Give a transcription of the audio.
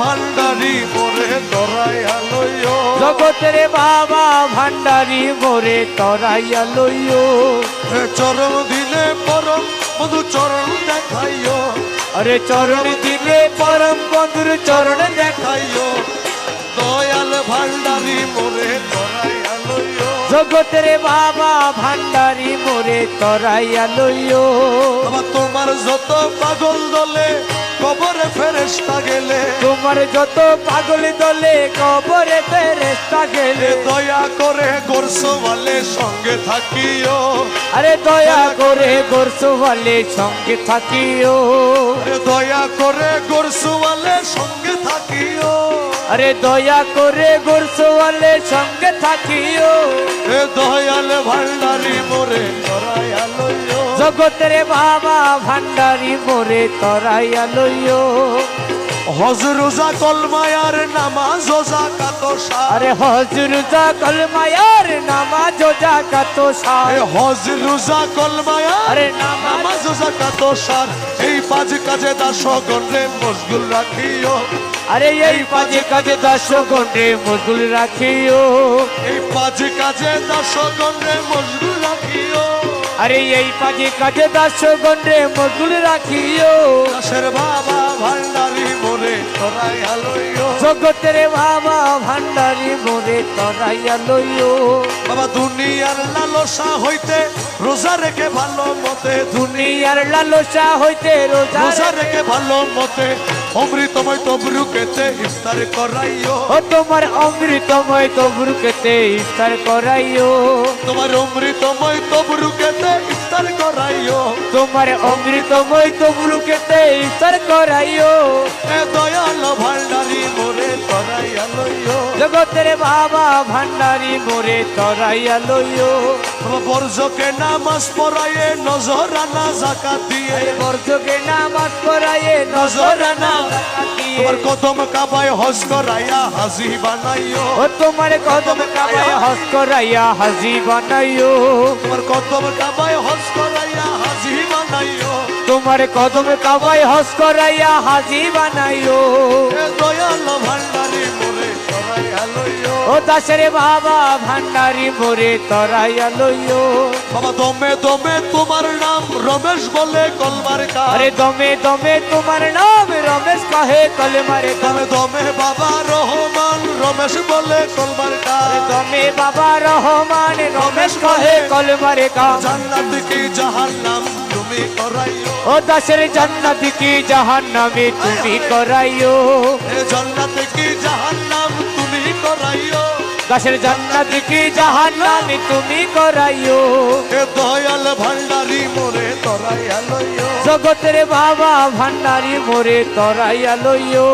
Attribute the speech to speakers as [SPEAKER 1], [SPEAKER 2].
[SPEAKER 1] ভান্ডারি মোরে তরাইয়া লইও।
[SPEAKER 2] জগতের বাবা ভান্ডারি মোরে তরাইয়া লইও।
[SPEAKER 1] চরম দিলে পরম মধু চরণ দেখাইও।
[SPEAKER 2] আরে চরণ দিলে পরম বন্ধুর চরণ দেখ
[SPEAKER 1] দেখাইও। দয়াল ভান্ডারি মোরে তরাইয়া লইও।
[SPEAKER 2] জগতের বাবা ভান্ডারি মোরে তরাইয়া লইও।
[SPEAKER 1] তোমার যত পাগল দলে কবরে ফেরেস্তা গেলে
[SPEAKER 2] তোমার যত পাগল দলে কবরে ফেরেস্তা গেলে
[SPEAKER 1] দয়া করে গোরসো বলে সঙ্গে থাকিও।
[SPEAKER 2] আরে দয়া করে গোরসওয়ালে সঙ্গে থাকিও।
[SPEAKER 1] এ দয়া করে গোরসো বলে সঙ্গে থাকিও।
[SPEAKER 2] আরে দয়া করে গোরসওয়ালে সঙ্গে থাকিও।
[SPEAKER 1] এ দয়াল ভান্ডারি মোরে তরাইয়া লইও।
[SPEAKER 2] জগতের বাবা ভান্ডারি মোরে তরাইয়া লইও।
[SPEAKER 1] হজ রোজা কলমায়ার নামাজ ওজা কাতসা
[SPEAKER 2] আরে হজুর যা কলমায়ার নামাজ যা কাতো সার।
[SPEAKER 1] হজ রোজা কলমায়ার
[SPEAKER 2] আরে নামাজ
[SPEAKER 1] ওজা কাতসার এই পাঁচ কাজে দাস গণরে মশগুল রাখিও।
[SPEAKER 2] আরে এই পাঁচে কাজে দশ ঘন্টে মজগুল রাখিও।
[SPEAKER 1] এই পাঁচ কাজে দাস গণরে মশগুল রাখিও।
[SPEAKER 2] আরে এই পাখি কাজে দাস গন্ডে মজুল রাখিও?
[SPEAKER 1] দাসের বাবা ভান্ডারি মোরে
[SPEAKER 2] জগতের বাবা ভান্ডারি মোরে তরাইয়া লইও
[SPEAKER 1] বাবা দুনিয়ার লালসা হইতে রোজা রেখে ভালো মতে
[SPEAKER 2] দুনিয়ার লালসা হইতে রোজা
[SPEAKER 1] রেখে ভালো মতে অমৃতময় তবরুকেতে ইফতার করাইও।
[SPEAKER 2] ও তোমার অমৃতময় তবরুকেতে ইফতার করাইও।
[SPEAKER 1] তোমার অমৃতময় তবরুকেতে ইফতার করাইও।
[SPEAKER 2] তোমার অমৃতময় তবরুকেতে ইফতার করাইও।
[SPEAKER 1] এ দয়াল ভান্ডারি মোরে
[SPEAKER 2] জগতের বাবা ভান্ডারি মোরে তরাইয়া লইও।
[SPEAKER 1] বর্জকে নামাজ পড়াইয়ে নজরানা জাকাত দিয়ে।
[SPEAKER 2] বর্জকে নামাজ পড়াইয়ে নজরানা
[SPEAKER 1] তোমার কদম কাবায় হজ করাইয়া হাজি বানাইও।
[SPEAKER 2] ও তোমার কদম কাবায় হস করাইয়া হাজি বানাইও।
[SPEAKER 1] তোমার কদম কাবায় হজ করাইয়া হাজি
[SPEAKER 2] তোমার কদম কাবায় হস করাইয়া হাজি বানাইও
[SPEAKER 1] দয়াল ভান্ডারি মোরে তরাইয়া লইও।
[SPEAKER 2] ও দাসের বাবা ভান্ডারি মোরে তরাইয়া লইও।
[SPEAKER 1] বাবা দমে দমে তোমার নাম রমেশ বলে কলমার কার
[SPEAKER 2] আরে দমে দমে তোমার নাম রমেশ কহে কলমারে
[SPEAKER 1] দমে দমে বাবা রহমান রমেশ বলে কলমার কার
[SPEAKER 2] দমে বাবা রহমান রমেশ কহে কলমারে কা
[SPEAKER 1] জান্নাত কি জাহান্নাম তুমি করাইও।
[SPEAKER 2] ও দাসের জান্নাত কি জাহান্নামে তুমি করাইও?
[SPEAKER 1] জান্নাত কি জাহান্নাম তুমি করাইও?
[SPEAKER 2] দাসের জান্নাত কি জাহান্নামে তুমি করাইও?
[SPEAKER 1] এ দয়াল ভান্ডারি মোরে তরাইয়া লইও।
[SPEAKER 2] জগতের বাবা ভান্ডারি মোরে তরাইয়া লইও।